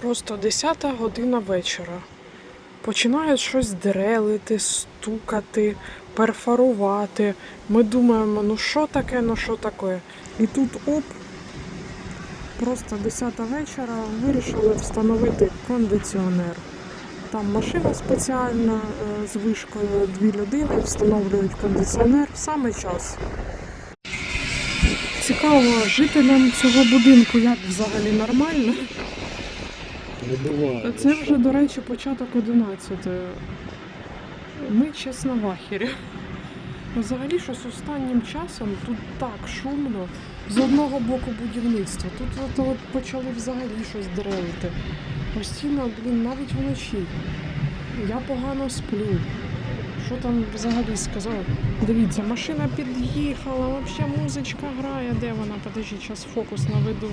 Просто 10 година вечора. Починають щось дрелити, стукати, перфорувати. Ми думаємо, ну що таке, ну що таке. І тут оп, просто 10 вечора вирішили встановити кондиціонер. Там машина спеціальна е, з вишкою, дві людини встановлюють кондиціонер в саме час. Цікаво, жителям цього будинку як взагалі нормально? Не буває. Це вже, до речі, початок 11. Ми чесно в ахері. Взагалі, щось останнім часом тут так шумно. З одного боку будівництва. Тут от, от почали взагалі щось деревити. Постійно, блін, навіть вночі. Я погано сплю. Що там взагалі сказав? Дивіться, машина під'їхала, взагалі музичка грає. Де вона? Подожди, зараз фокус наведу.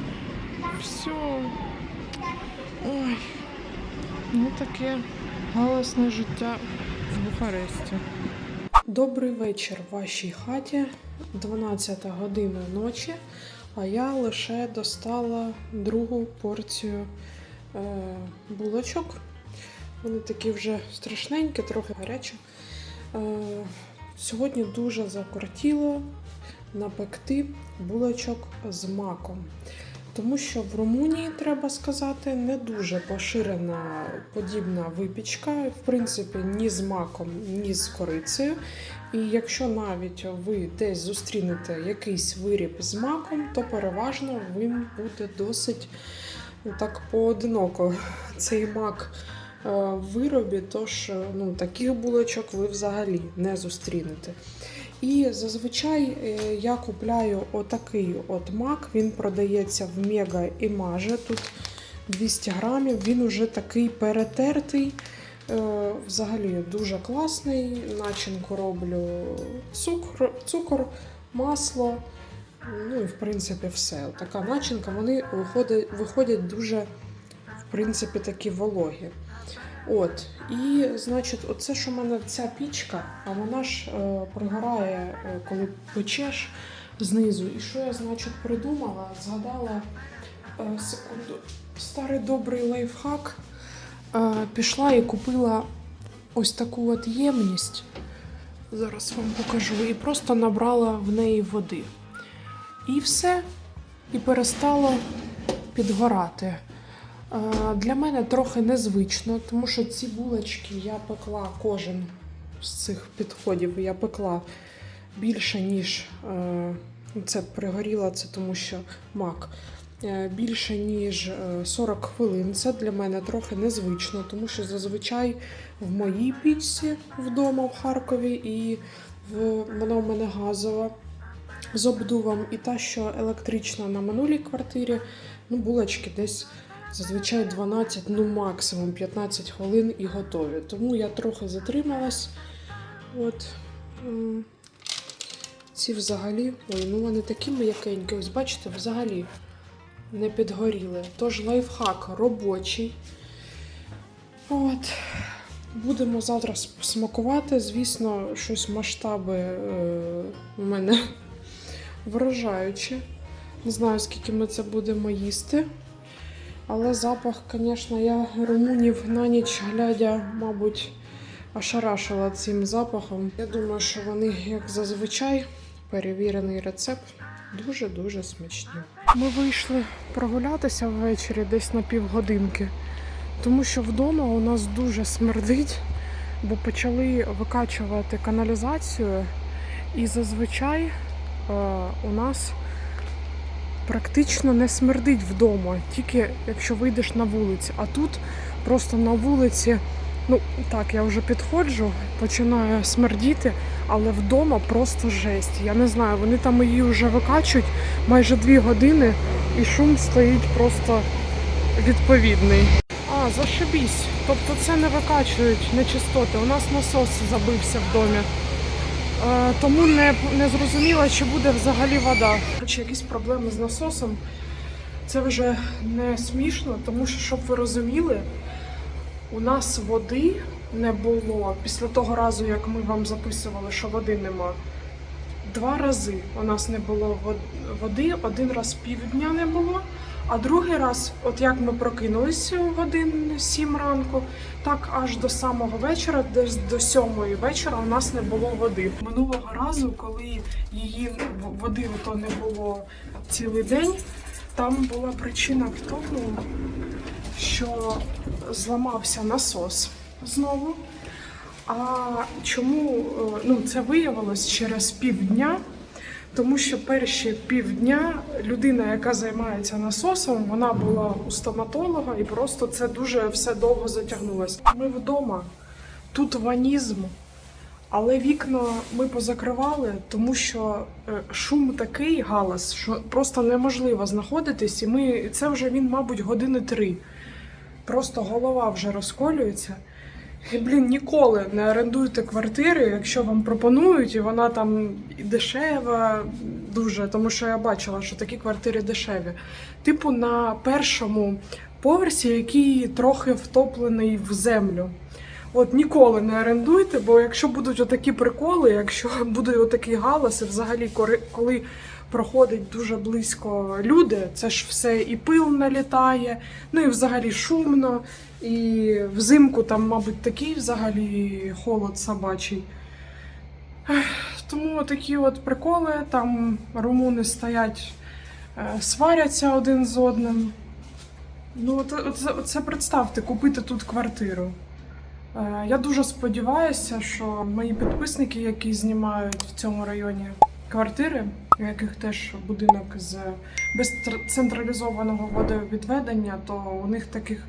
Все. Ой, ну таке галасне життя в Бухаресті. Добрий вечір в вашій хаті. 12 година ночі, а я лише достала другу порцію е, булочок. Вони такі вже страшненькі, трохи гарячі. Е, сьогодні дуже закортіло напекти булочок з маком. Тому що в Румунії, треба сказати, не дуже поширена подібна випічка, в принципі, ні з маком, ні з корицею. І якщо навіть ви десь зустрінете якийсь виріб з маком, то переважно він буде досить ну, так поодиноко цей мак е, виробі, тож е, ну, таких булочок ви взагалі не зустрінете. І зазвичай е, я купляю отакий от мак. Він продається в Мега Маже. Тут 200 грамів. Він уже такий перетертий. Е, Взагалі дуже класний. Начинку роблю цукор, цукор масло. Ну і в принципі все. Така начинка. Вони виходять, виходять дуже, в принципі, такі вологі. От, і значить, оце ж у мене ця пічка, а вона ж е, пригорає, е, коли печеш знизу. І що я, значить, придумала? Згадала е, секунду, старий добрий лайфхак. Е, пішла і купила ось таку от ємність. Зараз вам покажу. І просто набрала в неї води. І все. І перестало підгорати. Е, Для мене трохи незвично, тому що ці булочки я пекла кожен з цих підходів. Я пекла більше, ніж е, це пригоріло, це тому що мак. Е, Більше ніж е, 40 хвилин. Це для мене трохи незвично, тому що зазвичай в моїй пічці вдома в Харкові і в, вона в мене газова з обдувом. І та, що електрична на минулій квартирі, ну, булочки десь зазвичай 12, ну максимум 15 хвилин і готові. Тому я трохи затрималась. От. Ці взагалі, ой, ну вони такі м'якенькі, ось бачите, взагалі не підгоріли. Тож лайфхак робочий. От. Будемо завтра смакувати. Звісно, щось масштаби е, мене вражаючі. Не знаю, скільки ми це будемо їсти. Але запах, звісно, я румунів на ніч глядя, мабуть, ошарашила цим запахом. Я думаю, що вони, як зазвичай, перевірений рецепт, дуже-дуже смачні. Ми вийшли прогулятися ввечері десь на півгодинки, тому що вдома у нас дуже смердить, бо почали викачувати каналізацію, і зазвичай е, у нас практично не смердить вдома, тільки якщо вийдеш на вулицю. А тут просто на вулиці, ну так, я вже підходжу, починаю смердіти, але вдома просто жесть. Я не знаю, вони там її вже викачують майже дві години, і шум стоїть просто відповідний. А, зашибісь. Тобто це не викачують нечистоти. У нас насос забився в домі. Е, тому не, не зрозуміла, чи буде взагалі вода. Чи якісь проблеми з насосом. Це вже не смішно, тому що, щоб ви розуміли, у нас води не було після того разу, як ми вам записували, що води нема. Два рази у нас не було вод- води, один раз півдня не було, А другий раз, от як ми прокинулися в годин 7 ранку, так аж до самого вечора, десь до сьомої вечора, у нас не було води. Минулого разу, коли її води то не було цілий день, там була причина в тому, що зламався насос знову. А чому е, ну, це виявилось через півдня? Тому що перші півдня людина, яка займається насосом, вона була у стоматолога, і просто це дуже все довго затягнулося. Ми вдома, тут ванізм, але вікна ми позакривали, тому що е, шум такий галас, що просто неможливо знаходитись, і ми це вже він, мабуть, години три. Просто голова вже розколюється. І, блін, ніколи не орендуйте квартири, якщо вам пропонують, і вона там дешева, дуже, тому що я бачила, що такі квартири дешеві. Типу на першому поверсі, який трохи втоплений в землю. От ніколи не орендуйте, бо якщо будуть отакі приколи, якщо буде отакий галас, і взагалі коли проходить дуже близько люди, це ж все і пил налітає, ну і взагалі шумно. І взимку там, мабуть, такий взагалі холод собачий. Тому такі от приколи, там румуни стоять, е, сваряться один з одним. Ну, оце представте, купити тут квартиру. Е, Я дуже сподіваюся, що мої підписники, які знімають в цьому районі квартири, у яких теж будинок з без централізованого водовідведення, то у них таких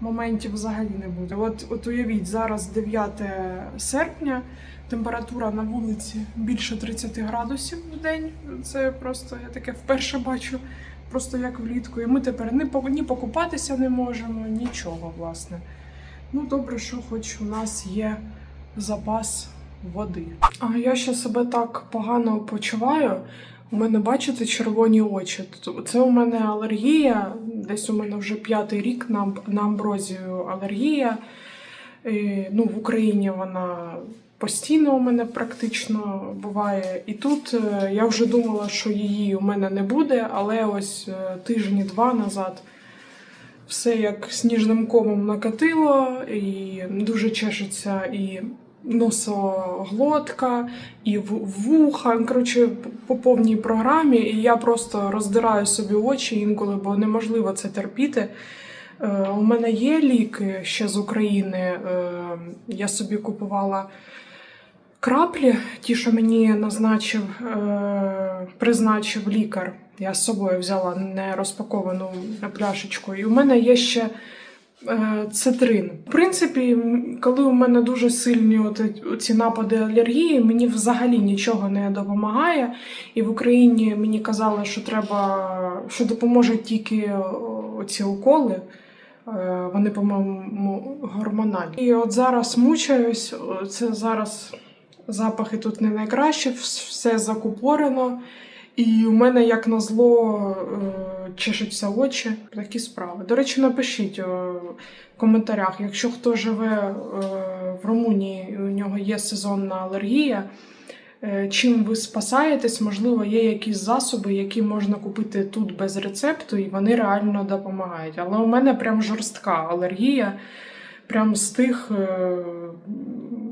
моментів взагалі не буде. От, от уявіть, зараз 9 серпня, температура на вулиці більше 30 градусів в день. Це просто я таке вперше бачу, просто як влітку. І ми тепер по- ні покупатися не можемо, нічого, власне. Ну, добре, що хоч у нас є запас води. А я ще себе так погано почуваю. У мене, бачите, червоні очі. Це у мене алергія. Десь у мене вже п'ятий рік на, на амброзію алергія. І, ну, в Україні вона постійно у мене практично буває. І тут е, я вже думала, що її у мене не буде, але ось е, тижні-два назад все як сніжним комом накатило, і дуже чешеться і носоглотка, і вуха. Коротше, по повній програмі. І я просто роздираю собі очі інколи, бо неможливо це терпіти. Е, У мене є ліки ще з України. Е, Я собі купувала краплі, ті, що мені назначив, е, призначив лікар. Я з собою взяла не розпаковану пляшечку. І у мене є ще цитрин. В принципі, коли у мене дуже сильні от ці напади алергії, мені взагалі нічого не допомагає. І в Україні мені казали, що треба, що допоможе тільки о, ці уколи. Е, Вони, по-моєму, гормональні. І от зараз мучаюсь. Це зараз запахи тут не найкраще, все закупорено. І у мене, як назло, е, чешуться очі. Такі справи. До речі, напишіть е, в коментарях, якщо хто живе е, в Румунії, у нього є сезонна алергія. Чим ви спасаєтесь, можливо, є якісь засоби, які можна купити тут без рецепту, і вони реально допомагають. Але у мене прям жорстка алергія, прям з тих,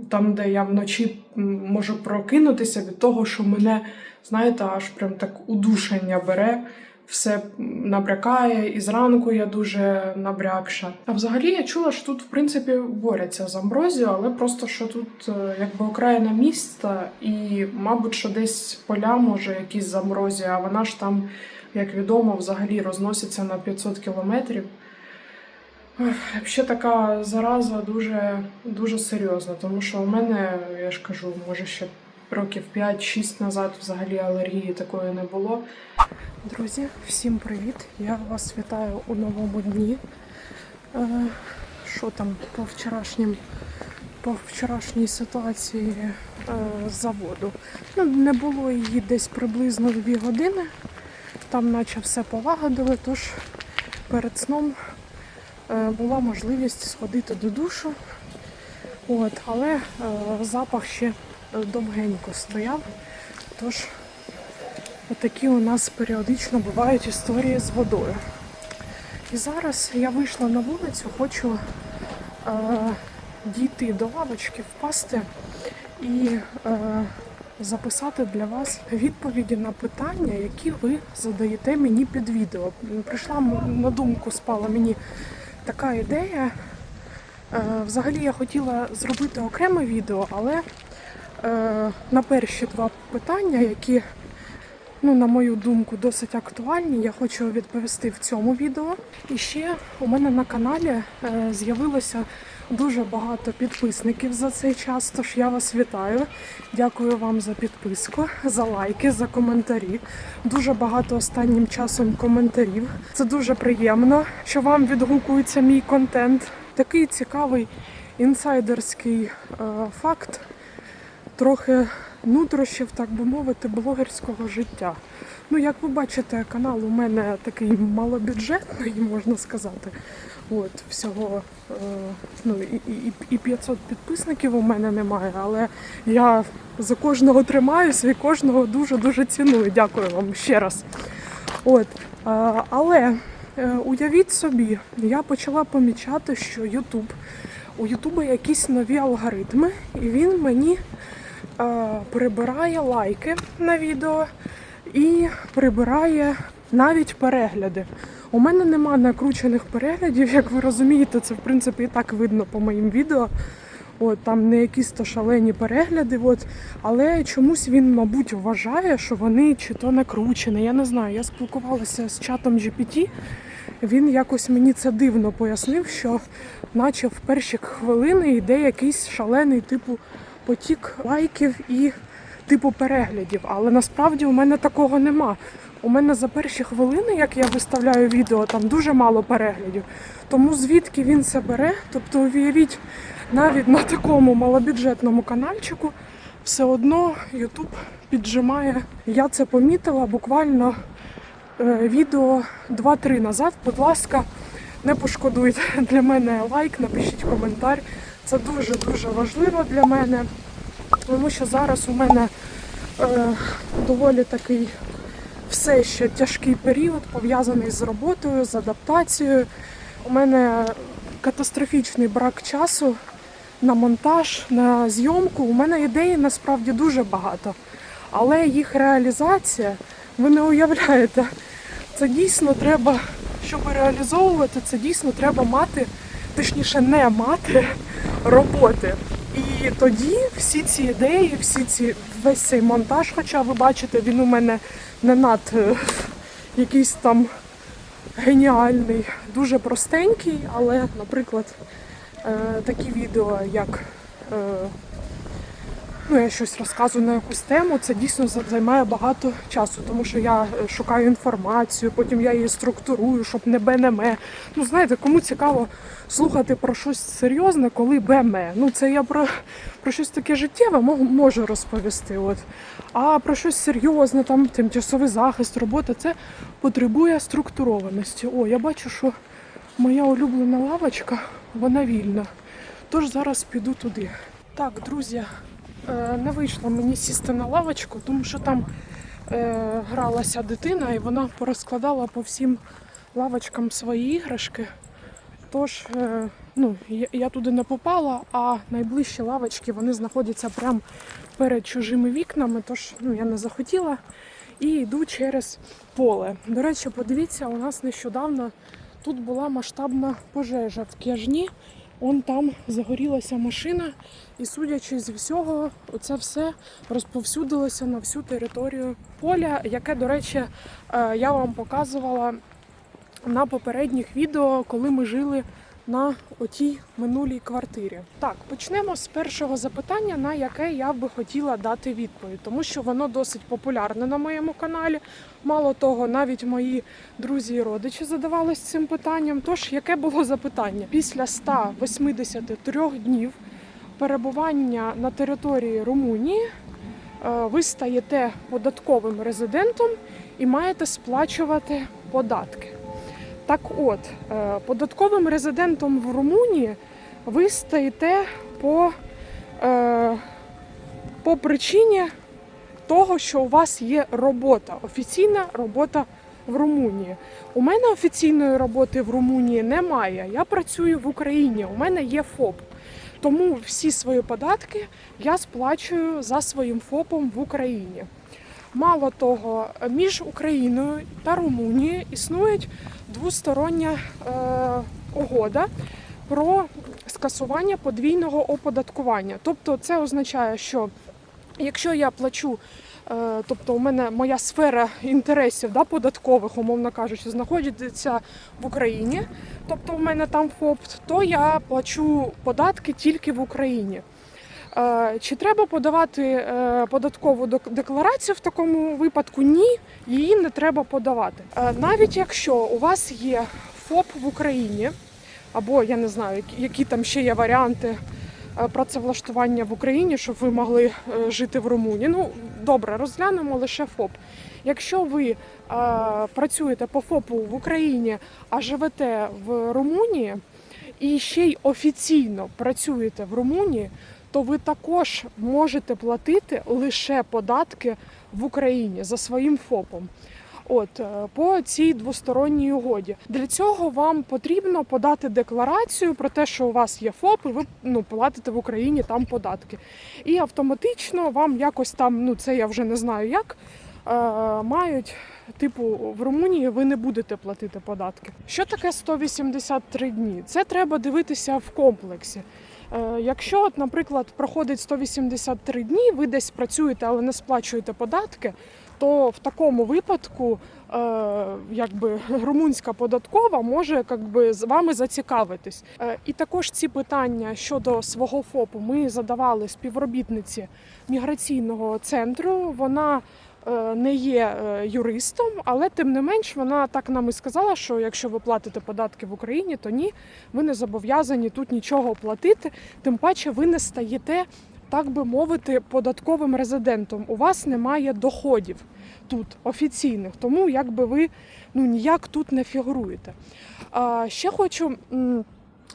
там, де я вночі можу прокинутися від того, що мене, знаєте, аж прям так удушення бере, все набрякає, і зранку я дуже набрякша. А взагалі я чула, що тут, в принципі, борються з амброзією, але просто що тут е, якби окраїна міста, і, мабуть, що десь поля може якісь з амброзією, а вона ж там, як відомо, взагалі розноситься на 500 кілометрів. Взагалі така зараза дуже, дуже серйозна, тому що у мене, я ж кажу, може ще років 5-6 назад взагалі алергії такої не було. Друзі, всім привіт! Я вас вітаю у новому дні. Е, Що там по вчорашнім, по вчорашній ситуації е, з заводу? Ну, не було її десь приблизно 2 години. Там наче все полагодили, тож перед сном е, була можливість сходити до душу. От, але е, запах ще довгенько стояв. Тож отакі у нас періодично бувають історії з водою. І зараз я вийшла на вулицю, хочу е, дійти до лавочки, впасти і е, записати для вас відповіді на питання, які ви задаєте мені під відео. Прийшла на думку, спала мені така ідея. Е, взагалі я хотіла зробити окреме відео, але на перші два питання, які, ну, на мою думку, досить актуальні, я хочу відповісти в цьому відео. І ще у мене на каналі е, з'явилося дуже багато підписників за цей час. Тож я вас вітаю. Дякую вам за підписку, за лайки, за коментарі. Дуже багато останнім часом коментарів. Це дуже приємно, що вам відгукується мій контент. Такий цікавий інсайдерський е, факт, трохи нутрощів, так би мовити, блогерського життя. Ну, як ви бачите, канал у мене такий малобюджетний, можна сказати. От, всього е, ну, і, і, і 500 підписників у мене немає, але я за кожного тримаюся і кожного дуже-дуже ціную. Дякую вам ще раз. От, але е, уявіть собі, я почала помічати, що YouTube, у Ютуба якісь нові алгоритми, і він мені прибирає лайки на відео і прибирає навіть перегляди. У мене нема накручених переглядів, як ви розумієте, це в принципі і так видно по моїм відео. От, там не якісь то шалені перегляди, от. але чомусь він, мабуть, вважає, що вони чи то накручені. Я не знаю. Я спілкувалася з чатом GPT. Він якось мені це дивно пояснив, що наче в перші хвилини йде якийсь шалений типу потік лайків і типу переглядів. Але насправді у мене такого нема. У мене за перші хвилини, як я виставляю відео, там дуже мало переглядів. Тому звідки він це бере? Тобто, уявіть, навіть на такому малобюджетному каналчику все одно YouTube піджимає. Я це помітила буквально е, відео 2-3 назад. Будь ласка, не пошкодуйте для мене лайк, напишіть коментар. Це дуже дуже важливо для мене, тому що зараз у мене е, доволі такий все ще тяжкий період, пов'язаний з роботою, з адаптацією. У мене катастрофічний брак часу на монтаж, на зйомку. У мене ідеї насправді дуже багато. Але їх реалізація, ви не уявляєте, це дійсно треба, щоб реалізовувати, це дійсно треба мати, точніше, не мати роботи. І тоді всі ці ідеї, всі ці весь цей монтаж, хоча ви бачите, він у мене не над е, якийсь там геніальний, дуже простенький, але, наприклад, е, такі відео, як е, ну, я щось розказую на якусь тему, це дійсно займає багато часу, тому що я е, шукаю інформацію, потім я її структурую, щоб не бе-не-ме. Ну, знаєте, кому цікаво слухати про щось серйозне, коли бе-ме. Ну, це я про, про щось таке життєве можу розповісти. От. А про щось серйозне, там тимчасовий захист, робота, це потребує структурованості. О, я бачу, що моя улюблена лавочка, вона вільна. Тож зараз піду туди. Так, друзі, не вийшло мені сісти на лавочку, тому що там е, гралася дитина і вона порозкладала по всім лавочкам свої іграшки. Тож, е, ну, я, я туди не попала, а найближчі лавочки вони знаходяться прямо перед чужими вікнами, тож ну, я не захотіла і йду через поле. До речі, подивіться, у нас нещодавно тут була масштабна пожежа в Кяжні. Он там загорілася машина, і судячи з всього, це все розповсюдилося на всю територію поля, яке, до речі, е, я вам показувала на попередніх відео, коли ми жили на отій минулій квартирі. Так, почнемо з першого запитання, на яке я би хотіла дати відповідь, тому що воно досить популярне на моєму каналі. Мало того, навіть мої друзі і родичі задавались цим питанням. Тож, яке було запитання? Після 183 днів перебування на території Румунії е, ви стаєте податковим резидентом і маєте сплачувати податки. Так от, е, податковим резидентом в Румунії ви стаєте по, е, по причині того, що у вас є робота, офіційна робота в Румунії. У мене офіційної роботи в Румунії немає. Я працюю в Україні. У мене є ФОП. Тому всі свої податки я сплачую за своїм ФОПом в Україні. Мало того, між Україною та Румунією існує двостороння е, угода про скасування подвійного оподаткування. Тобто, це означає, що якщо я плачу, е, тобто у мене моя сфера інтересів да, податкових, умовно кажучи, знаходиться в Україні, тобто у мене там ФОП, то я плачу податки тільки в Україні. Чи треба подавати е, податкову декларацію в такому випадку? Ні, її не треба подавати. Е, Навіть якщо у вас є ФОП в Україні, або я не знаю, які- там ще є варіанти е, працевлаштування в Україні, щоб ви могли жити в Румунії. Ну добре, розглянемо лише ФОП. Якщо ви працюєте по ФОПу в Україні, а живете в Румунії і ще й офіційно працюєте в Румунії, то ви також можете платити лише податки в Україні за своїм ФОПом. От е, по цій двосторонній угоді для цього вам потрібно подати декларацію про те, що у вас є ФОП, і ви ну платите в Україні там податки. І автоматично вам якось там, ну це я вже не знаю як, е, мають. Типу, в Румунії ви не будете платити податки. Що таке 183 дні? Це треба дивитися в комплексі. Е, Якщо, от, наприклад, проходить 183 дні, ви десь працюєте, але не сплачуєте податки, то в такому випадку е, якби румунська податкова може якби, з вами зацікавитись. Е, і також ці питання щодо свого ФОПу ми задавали співробітниці міграційного центру. Вона не є е, юристом, але тим не менш вона так нам і сказала, що якщо ви платите податки в Україні, то ні, ви не зобов'язані тут нічого платити. Тим паче ви не стаєте, так би мовити, податковим резидентом. У вас немає доходів тут офіційних, тому якби ви ну ніяк тут не фігуруєте. Ще хочу.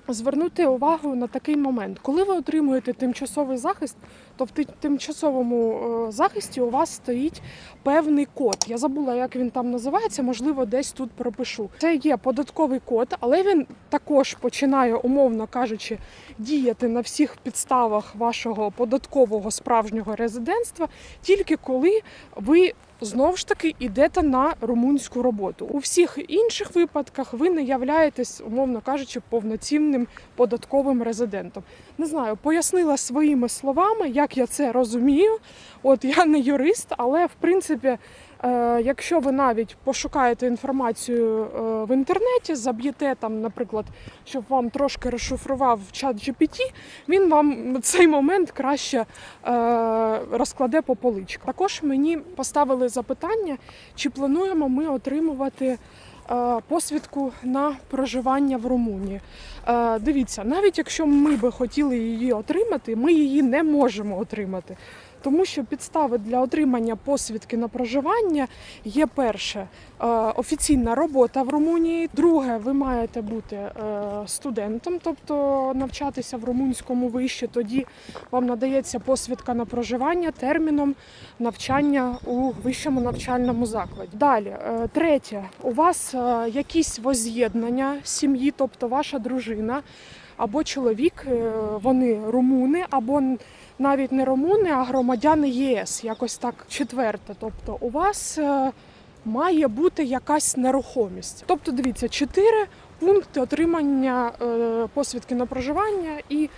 Звернути увагу на такий момент, коли ви отримуєте тимчасовий захист, то в тимчасовому е, захисті у вас стоїть певний код. Я забула, як він там називається, можливо, десь тут пропишу. Це є податковий код, але він також починає, умовно кажучи, діяти на всіх підставах вашого податкового справжнього резидентства, тільки коли ви знову ж таки йдете на румунську роботу. У всіх інших випадках ви не являєтесь, умовно кажучи, повноцінним податковим резидентом. Не знаю, пояснила своїми словами, як я це розумію. От я не юрист, але в принципі. Е, якщо ви навіть пошукаєте інформацію е, в інтернеті, заб'єте там, наприклад, щоб вам трошки розшифрував чат GPT, він вам цей момент краще е, розкладе по поличках. Також мені поставили запитання, чи плануємо ми отримувати. Е, Посвідку на проживання в Румунії. Е, Дивіться, навіть якщо ми би хотіли її отримати, ми її не можемо отримати. Тому що підстави для отримання посвідки на проживання є перше е, офіційна робота в Румунії. Друге, ви маєте бути е, студентом, тобто навчатися в румунському виші. Тоді вам надається посвідка на проживання терміном навчання у вищому навчальному закладі. Далі, е, третє, у вас якісь воз'єднання сім'ї, тобто ваша дружина або чоловік, е, вони румуни, або навіть не румуни, а громадяни ЄС, якось так четверте. Тобто, у вас е, має бути якась нерухомість. Тобто, дивіться, чотири пункти отримання е, посвідки на проживання і.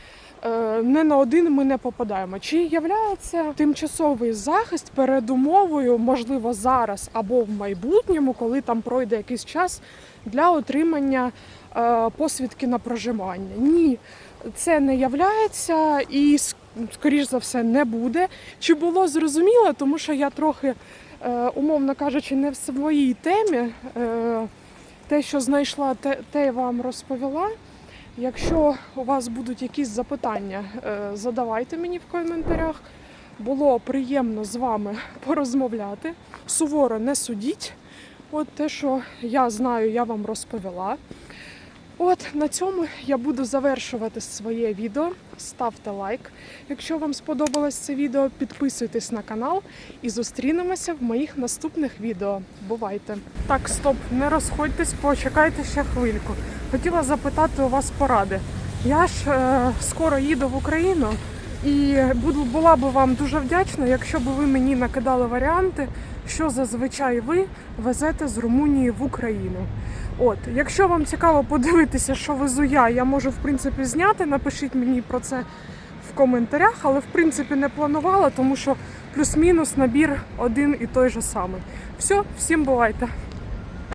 Е, Не на один ми не попадаємо. Чи являється тимчасовий захист передумовою, можливо, зараз або в майбутньому, коли там пройде якийсь час для отримання е, посвідки на проживання? Ні, це не являється і скоріш за все не буде. Чи було зрозуміло, тому що я трохи, е, умовно кажучи, не в своїй темі. Те, що знайшла, те, те я вам розповіла. Якщо у вас будуть якісь запитання, е, задавайте мені в коментарях. Було приємно з вами порозмовляти. Суворо не судіть. От те, що я знаю, я вам розповіла. От на цьому я буду завершувати своє відео. Ставте лайк, якщо вам сподобалось це відео. Підписуйтесь на канал і зустрінемося в моїх наступних відео. Бувайте! Так, стоп, не розходьтесь, почекайте ще хвильку. Хотіла запитати у вас поради. Я ж е, скоро їду в Україну і була би вам дуже вдячна, якщо б ви мені накидали варіанти, що зазвичай ви везете з Румунії в Україну. От, якщо вам цікаво подивитися, що везу я, я можу в принципі зняти. Напишіть мені про це в коментарях, але в принципі не планувала, тому що плюс-мінус набір один і той же самий. Все, всім бувайте!